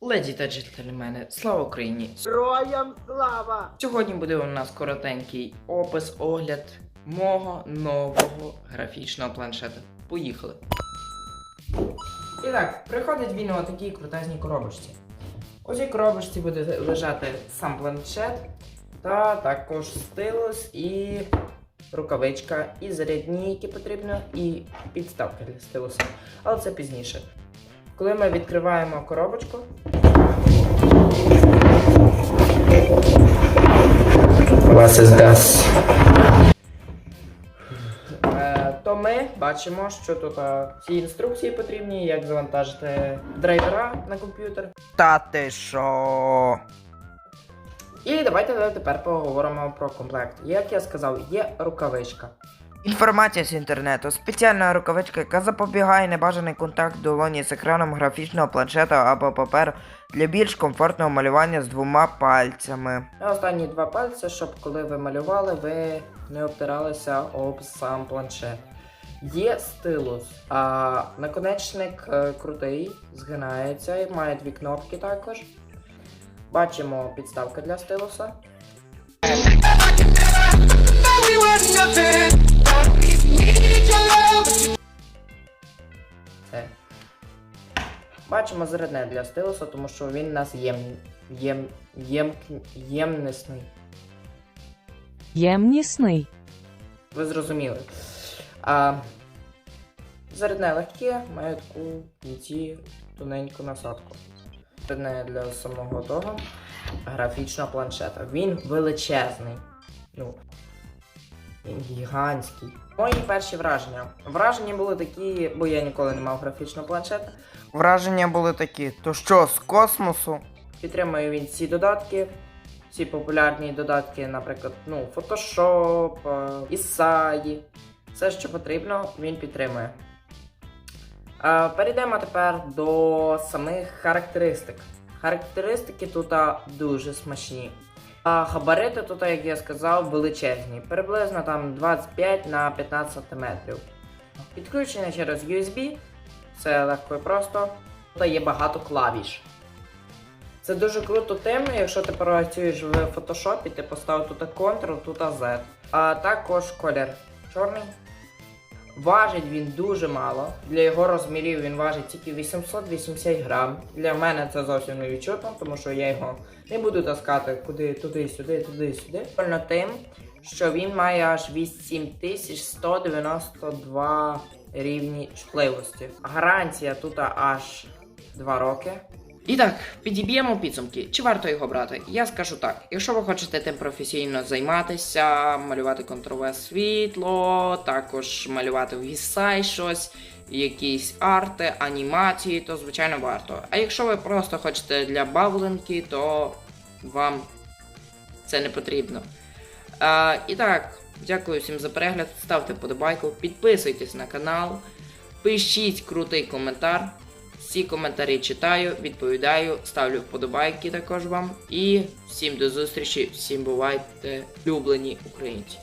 Леді та джентльмени, слава Україні! Героям слава! Сьогодні буде у нас коротенький опис, огляд мого нового графічного планшета. Поїхали. І так, приходить він у такій крутезній коробочці. У цій коробочці буде лежати сам планшет, та також стилус і рукавичка, і зарядні, які потрібно, і підставка для стилуса. Але це пізніше. Коли ми відкриваємо коробочку, Was ist das? Е, то ми бачимо, що тут е, ці інструкції потрібні, як завантажити драйвера на комп'ютер. Та ти шо? І давайте тепер поговоримо про комплект. Як я сказав, є рукавичка. Інформація з інтернету. Спеціальна рукавичка, яка запобігає небажаний контакт долоні з екраном графічного планшета або паперу для більш комфортного малювання з двома пальцями. І останні два пальці, щоб коли ви малювали, ви не обтиралися об сам планшет. Є стилус, а наконечник е, крутий, згинається і має дві кнопки також. Бачимо підставка для стилуса. Бачимо зарядне для стилуса, тому що він у нас єм, єм, єм, ємнисний. Ємнісний. Ви зрозуміли. А, зарядне легке, має таку в кінці тоненьку насадку. Зарядне для самого того графічного планшета. Він величезний. Ну, гігантський. Мої перші враження. Враження були такі, бо я ніколи не мав графічного планшета. Враження були такі: то що, з космосу? Підтримує він всі додатки, всі популярні додатки, наприклад, ну, Photoshop, е, Ісаї. Все, що потрібно, він підтримує. Е, Перейдемо тепер до самих характеристик. Характеристики тут дуже смачні. А габарити тут, як я сказав, величезні. Приблизно там 25 на 15 см. Підключення через USB. Це легко і просто. Тут є багато клавіш. Це дуже круто тим, якщо ти працюєш в фотошопі, ти поставив тут Ctrl, тут Z. А також колір чорний. Важить він дуже мало. Для його розмірів він важить тільки 880 грам. Для мене це зовсім не відчутно, тому що я його не буду таскати куди, туди, сюди, туди, сюди. Прикольно тим, що він має аж 8192 рівні чутливості. Гарантія тут аж 2 роки. І так, підіб'ємо підсумки. Чи варто його брати? Я скажу так: якщо ви хочете тим професійно займатися, малювати контрове світло, також малювати в гісай щось, якісь арти, анімації, то звичайно варто. А якщо ви просто хочете для бавленки, то вам це не потрібно. А, і так, дякую всім за перегляд. Ставте вподобайку, підписуйтесь на канал, пишіть крутий коментар. Всі коментарі читаю, відповідаю, ставлю вподобайки також вам. І всім до зустрічі, всім бувайте, люблені українці.